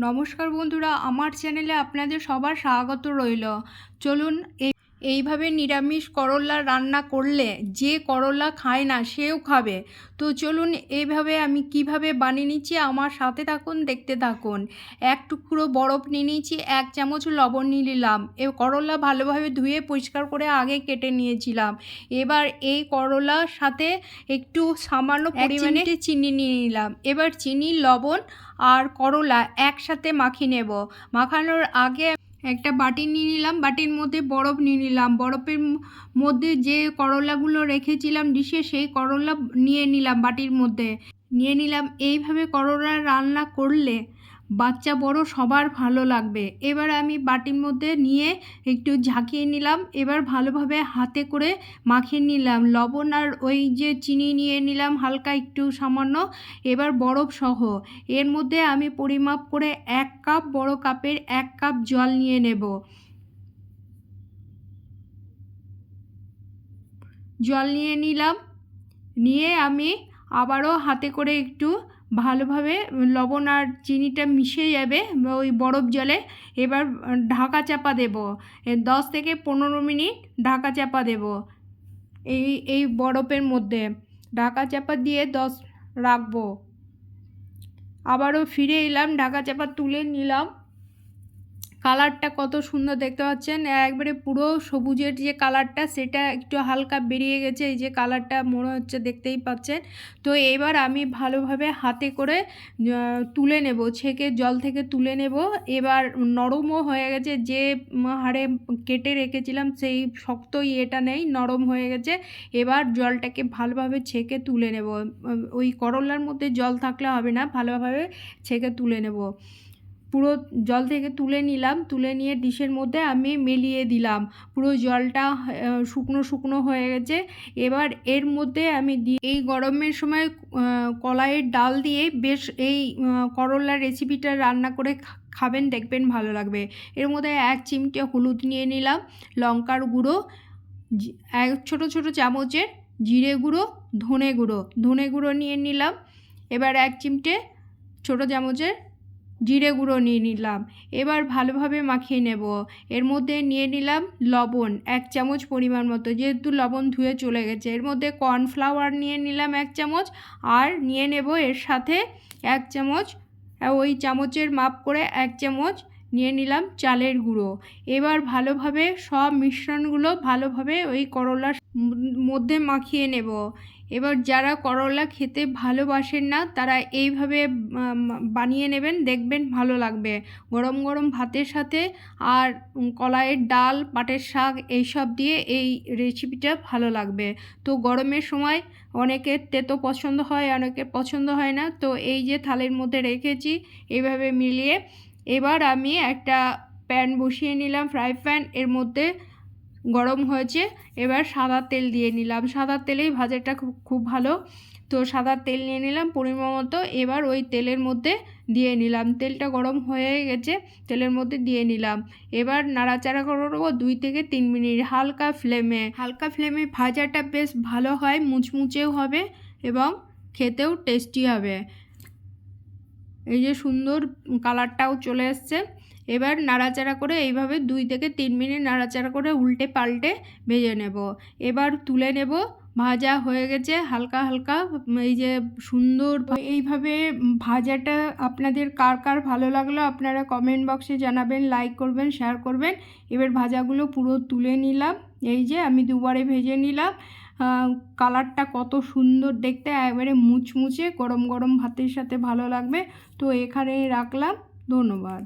নমস্কার বন্ধুরা আমার চ্যানেলে আপনাদের সবার স্বাগত রইল। চলুন এই এইভাবে নিরামিষ করলা রান্না করলে যে করলা খায় না সেও খাবে। তো চলুন এইভাবে আমি কীভাবে বানিয়ে নিচ্ছি আমার সাথে থাকুন দেখতে থাকুন। এক টুকরো বরফ নিয়ে নিয়েছি এক চামচ লবণ নিয়ে নিলাম। এ করলা ভালোভাবে ধুয়ে পরিষ্কার করে আগে কেটে নিয়েছিলাম। এবার এই করলার সাথে একটু সামান্য পরিমাণে চিনি নিয়ে নিলাম। এবার চিনি লবণ আর করলা একসাথে মাখিয়ে নেব। মাখানোর আগে একটা বাটি নিয়ে নিলাম, বাটির মধ্যে বরফ নিয়ে নিলাম। বরফের মধ্যে যে করলাগুলো রেখেছিলাম ডিশে, সেই করলা নিয়ে নিলাম বাটির মধ্যে। নিয়ে নিলাম। এইভাবে করলা রান্না করলে বাচ্চা বড় সবার ভালো লাগবে। এবার আমি বাটির মধ্যে নিয়ে একটু ঝাঁকিয়ে নিলাম। এবার ভালোভাবে হাতে করে মাখিয়ে নিলাম। লবণ আর ওই যে চিনি নিয়ে নিলাম হালকা একটু সামান্য। এবার বরফ সহ। এর মধ্যে আমি পরিমাপ করে এক কাপ, বড় কাপের এক কাপ জল নিয়ে নেব। জল নিয়ে নিলাম। নিয়ে আমি আবারও হাতে করে একটু ভালোভাবে লবণ আর চিনিটা মিশে যাবে ওই বরফ জলে। এবার ঢাকা চাপা দেব। দশ থেকে পনেরো মিনিট ঢাকা চাপা দেব। এই এই বরফের মধ্যে ঢাকা চাপা দিয়ে দশ রাখব। আবারও ফিরে এলাম, ঢাকা চাপা তুলে নিলাম। কালারটা কত সুন্দর দেখতে পাচ্ছেন। একবারে পুরো সবুজের যে কালারটা, সেটা একটু হালকা বেরিয়ে গেছে। এই যে কালারটা মনে হচ্ছে দেখতেই পাচ্ছেন। তো এবার আমি ভালোভাবে হাতে করে তুলে নেব, ছেঁকে জল থেকে তুলে নেব। এবার নরমও হয়ে গেছে। যে হাড়ে কেটে রেখেছিলাম, সেই শক্ত ইয়েটা নেই, নরম হয়ে গেছে। এবার জলটাকে ভালোভাবে ছেঁকে তুলে নেব। ওই করলার মধ্যে জল থাকলে হবে না, ভালোভাবে ছেঁকে তুলে নেব। পুরো জল থেকে তুলে নিলাম, তুলে নিয়ে ডিশের মধ্যে আমি মেলিয়ে দিলাম। পুরো জলটা শুকনো শুকনো হয়ে গেছে। এবার এর মধ্যে আমি দি এই গরমের সময় কলাইয়ের ডাল দিয়ে বেশ এই করলার রেসিপিটা রান্না করে খাবেন, দেখবেন ভালো লাগবে। এর মধ্যে এক চিমটে হলুদ নিয়ে নিলাম, লঙ্কার গুঁড়ো এক ছোটো ছোটো চামচের জিরে গুঁড়ো, ধনে গুঁড়ো ধনে গুঁড়ো নিয়ে নিলাম। এবার এক চিমটে ছোটো চামচের জিরে গুঁড়ো নিয়ে নিলাম। এবার ভালোভাবে মাখিয়ে নেব। এর মধ্যে নিয়ে নিলাম লবণ, এক চামচ পরিমাণ মতো। যেহেতু লবণ ধুয়ে চলে গেছে, এর মধ্যে কর্নফ্লাওয়ার নিয়ে নিলাম এক চামচ। আর নিয়ে নেব এর সাথে এক চামচ, ওই চামচের মাপ করে এক চামচ নিয়ে নিলাম চালের গুঁড়ো। এবার ভালোভাবে সব মিশ্রণগুলো ভালোভাবে ওই করলার মধ্যে মাখিয়ে নেব। এবার যারা করলা খেতে ভালোবাসেন না, তারা এইভাবে বানিয়ে নেবেন, দেখবেন ভালো লাগবে। গরম গরম ভাতের সাথে আর কলাইয়ের ডাল, পাটের শাক এইসব দিয়ে এই রেসিপিটা ভালো লাগবে। তো গরমের সময় অনেকের তেতো পছন্দ হয়, অনেকের পছন্দ হয় না। তো এই যে থালের মধ্যে রেখেছি, এইভাবে মিলিয়ে এবার আমি একটা প্যান বসিয়ে নিলাম ফ্রাই প্যান এর মধ্যে গরম হয়েছে, এবার সাদা তেল দিয়ে নিলাম। সাদা তেলেই ভাজাটা খুব খুব ভালো। তো সাদা তেল নিয়ে নিলাম পরিমাণ মতো, এবার ওই তেলের মধ্যে দিয়ে নিলাম। তেলটা গরম হয়ে গেছে, তেলের মধ্যে দিয়ে নিলাম। এবার নাড়াচাড়া করব দুই থেকে তিন মিনিট হালকা ফ্লেমে। হালকা ফ্লেমে ভাজাটা বেশ ভালো হয়, মুচমুচেও হবে এবং খেতেও টেস্টি হবে। এই যে সুন্দর কালারটাও চলে এসছে। এবার নাড়াচাড়া করে এইভাবে দুই থেকে তিন মিনিট নাড়াচাড়া করে উল্টে পাল্টে ভেজে নেব। এবার তুলে নেব। ভাজা হয়ে গেছে হালকা হালকা। এই যে সুন্দর এইভাবে ভাজাটা আপনাদের কার কার ভালো লাগল আপনারা কমেন্ট বক্সে জানাবেন লাইক করবেন শেয়ার করবেন। এবার ভাজাগুলো পুরো তুলে নিলাম। এই যে আমি দুবারে ভেজে নিলাম। কালারটা কত সুন্দর দেখতে, একবারে মুচমুচে গরম গরম ভাতের সাথে ভালো লাগবে। তো এখানেই রাখলাম। ধন্যবাদ।